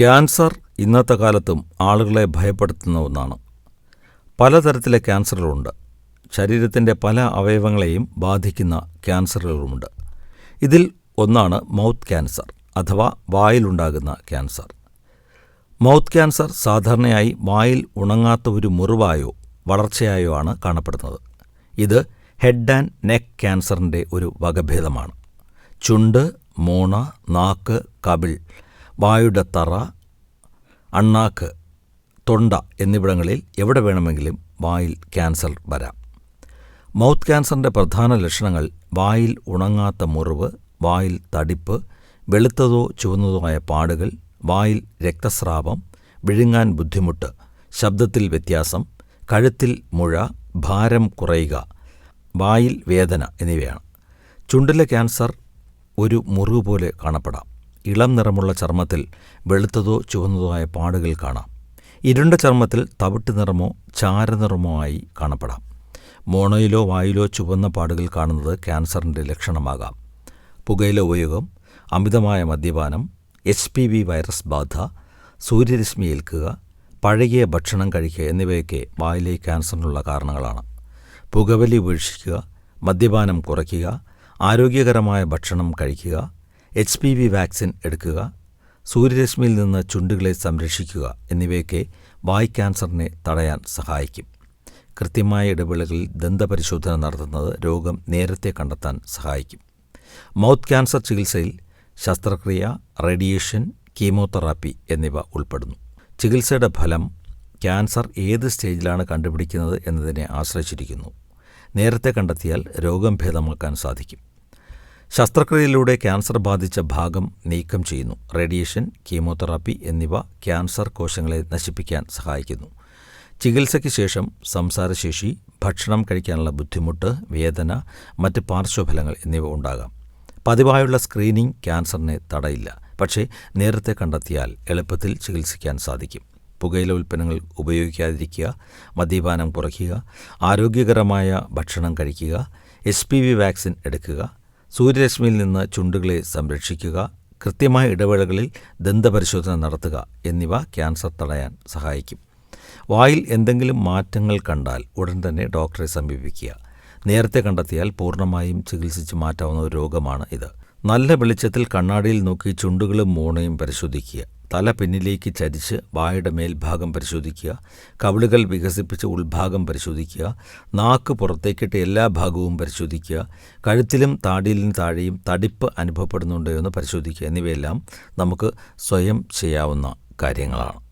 Cancer ഇന്നത്തെ കാലത്തും ആളുകളെ ഭയപ്പെടുത്തുന്ന ഒന്നാണ്. പലതരത്തിലെ ക്യാൻസറുകളുണ്ട്. ശരീരത്തിന്റെ പല അവയവങ്ങളെയും ബാധിക്കുന്ന ക്യാൻസറുകളുമുണ്ട്. ഇതിൽ ഒന്നാണ് മൗത്ത് ക്യാൻസർ അഥവാ വായിലുണ്ടാകുന്ന ക്യാൻസർ. മൗത്ത് ക്യാൻസർ സാധാരണയായി വായിൽ ഉണങ്ങാത്ത ഒരു മുറിവായോ വളർച്ചയായോ ആണ് കാണപ്പെടുന്നത്. ഇത് ഹെഡ് ആൻഡ് നെക്ക് ക്യാൻസറിന്റെ ഒരു വകഭേദമാണ്. ചുണ്ട് മൂണ നാക്ക് കവിൾ വായുടെ തറ അണ്ണാക്ക് തൊണ്ട എന്നിവിടങ്ങളിൽ എവിടെ വേണമെങ്കിലും വായിൽ ക്യാൻസർ വരാം. മൗത്ത് ക്യാൻസറിന്റെ പ്രധാന ലക്ഷണങ്ങൾ വായിൽ ഉണങ്ങാത്ത മുറിവ് വായിൽ തടിപ്പ് വെളുത്തതോ ചുവന്നതോ ആയ പാടുകൾ വായിൽ രക്തസ്രാവം വിഴുങ്ങാൻ ബുദ്ധിമുട്ട് ശബ്ദത്തിൽ വ്യത്യാസം കഴുത്തിൽ മുഴ ഭാരം കുറയുക വായിൽ വേദന എന്നിവയാണ്. ചുണ്ടിലെ ക്യാൻസർ ഒരു മുറിവ് പോലെ കാണപ്പെടാം. ഇളം നിറമുള്ള ചർമ്മത്തിൽ വെളുത്തതോ ചുവന്നതോ ആയ പാടുകൾ കാണാം. ഇരുണ്ട ചർമ്മത്തിൽ തവിട്ട് നിറമോ ചാരനിറമോ ആയി കാണപ്പെടാം. മോണയിലോ വായിലോ ചുവന്ന പാടുകൾ കാണുന്നത് ക്യാൻസറിന്റെ ലക്ഷണമാകാം. പുകയില ഉപയോഗം അമിതമായ മദ്യപാനം എച്ച് പി വി വൈറസ് ബാധ സൂര്യരശ്മി ഏൽക്കുക പഴകിയ ഭക്ഷണം കഴിക്കുക എന്നിവയൊക്കെ വായിലെ ക്യാൻസറിനുള്ള കാരണങ്ങളാണ്. പുകവലി ഉപേക്ഷിക്കുക മദ്യപാനം കുറയ്ക്കുക ആരോഗ്യകരമായ ഭക്ഷണം കഴിക്കുക എച്ച് പി വി വാക്സിൻ എടുക്കുക സൂര്യരശ്മിയിൽ നിന്ന് ചുണ്ടുകളെ സംരക്ഷിക്കുക എന്നിവയൊക്കെ വായ് ക്യാൻസറിനെ തടയാൻ സഹായിക്കും. കൃത്യമായ ഇടവേളകളിൽ ദന്തപരിശോധന നടത്തുന്നത് രോഗം നേരത്തെ കണ്ടെത്താൻ സഹായിക്കും. മൗത്ത് ക്യാൻസർ ചികിത്സയിൽ ശസ്ത്രക്രിയ റേഡിയേഷൻ കീമോതെറാപ്പി എന്നിവ ഉൾപ്പെടുന്നു. ചികിത്സയുടെ ഫലം ക്യാൻസർ ഏത് സ്റ്റേജിലാണ് കണ്ടുപിടിക്കുന്നത് എന്നതിനെ ആശ്രയിച്ചിരിക്കുന്നു. നേരത്തെ കണ്ടെത്തിയാൽ രോഗം ഭേദമാക്കാൻ സാധിക്കും. ശസ്ത്രക്രിയയിലൂടെ ക്യാൻസർ ബാധിച്ച ഭാഗം നീക്കം ചെയ്യുന്നു. റേഡിയേഷൻ കീമോതെറാപ്പി എന്നിവ ക്യാൻസർ കോശങ്ങളെ നശിപ്പിക്കാൻ സഹായിക്കുന്നു. ചികിത്സയ്ക്ക് ശേഷം സംസാരശേഷി ഭക്ഷണം കഴിക്കാനുള്ള ബുദ്ധിമുട്ട് വേദന മറ്റ് പാർശ്വഫലങ്ങൾ എന്നിവ ഉണ്ടാകാം. പതിവായുള്ള സ്ക്രീനിംഗ് ക്യാൻസറിനെ തടയില്ല. പക്ഷേ നേരത്തെ കണ്ടെത്തിയാൽ എളുപ്പത്തിൽ ചികിത്സിക്കാൻ സാധിക്കും. പുകയില ഉൽപ്പന്നങ്ങൾ ഉപയോഗിക്കാതിരിക്കുക മദ്യപാനം കുറയ്ക്കുക ആരോഗ്യകരമായ ഭക്ഷണം കഴിക്കുക എസ് പി വി വാക്സിൻ എടുക്കുക സൂര്യരശ്മിയിൽ നിന്ന് ചുണ്ടുകളെ സംരക്ഷിക്കുക കൃത്യമായ ഇടവേളകളിൽ ദന്തപരിശോധന നടത്തുക എന്നിവ ക്യാൻസർ തടയാൻ സഹായിക്കും. വായിൽ എന്തെങ്കിലും മാറ്റങ്ങൾ കണ്ടാൽ ഉടൻ തന്നെ ഡോക്ടറെ സമീപിക്കുക. നേരത്തെ കണ്ടെത്തിയാൽ പൂർണമായും ചികിത്സിച്ച് മാറ്റാവുന്ന ഒരു രോഗമാണ് ഇത്. നല്ല വെളിച്ചത്തിൽ കണ്ണാടിയിൽ നോക്കി ചുണ്ടുകളും മൂണയും പരിശോധിക്കുക. തല പിന്നിലേക്ക് ചരിച്ച് വായുടെ മേൽഭാഗം പരിശോധിക്കുക. കവിളുകൾ വികസിപ്പിച്ച് ഉൾഭാഗം പരിശോധിക്കുക. നാക്ക് പുറത്തേക്കിട്ട് എല്ലാ ഭാഗവും പരിശോധിക്കുക. കഴുത്തിലും താടിയിലും താഴെയും തടിപ്പ് അനുഭവപ്പെടുന്നുണ്ടോ എന്ന് പരിശോധിക്കുക. എന്നിവയെല്ലാം നമുക്ക് സ്വയം ചെയ്യാവുന്ന കാര്യങ്ങളാണ്.